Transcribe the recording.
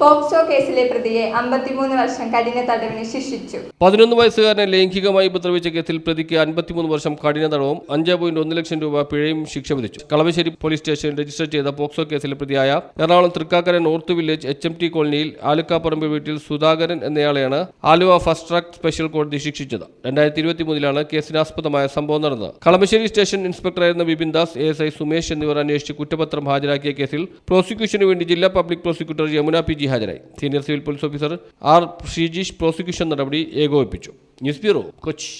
POCSO കേസിലെ പ്രതിയെ അമ്പത്തിമൂന്ന് വർഷം കഠിന തടവിന് ശിക്ഷിച്ചു. പതിനൊന്ന് വയസ്സുകാരനെ ലൈംഗികമായി ഉപദ്രവിച്ച കേസിൽ പ്രതിക്ക് അൻപത്തിമൂന്ന് വർഷം കഠിന തടവും അഞ്ച് പോയിന്റ് ഒന്ന് ലക്ഷം രൂപ പിഴയും ശിക്ഷ വിധിച്ചു. കളവശ്ശേരി പോലീസ് സ്റ്റേഷൻ രജിസ്റ്റർ ചെയ്ത പോക്സോ കേസിലെ പ്രതിയായ Ernakulam Thrikkakara north village H M T കോളനിയിൽ ആലുക്കാപ്പറമ്പ് വീട്ടിൽ സുധാകരൻ എന്നയാളെയാണ് ആലുവ ഫസ്റ്റ് ട്രാക്ക് സ്പെഷ്യൽ കോടതി ശിക്ഷിച്ചത്. രണ്ടായിരത്തി ഇരുപത്തി മൂന്നിലാണ് കേസിനാസ്പദമായ സംഭവം നടന്നത്. കളമശ്ശേരി സ്റ്റേഷൻ ഇൻസ്പെക്ടറായിരുന്ന ബിപിൻ ദാസ് എസ് ഐ സുമേഷ് എന്നിവർ അന്വേഷിച്ച് കുറ്റപത്രം ഹാജരാക്കിയ കേസിൽ പ്രോസിക്യൂഷന് വേണ്ടി ജില്ലാ public prosecutor Yamuna P G ഹാജരായി. Senior civil police officer R Sheejeesh prosecution നടപടി ഏകോപിപ്പിച്ചു. News bureau Kochi.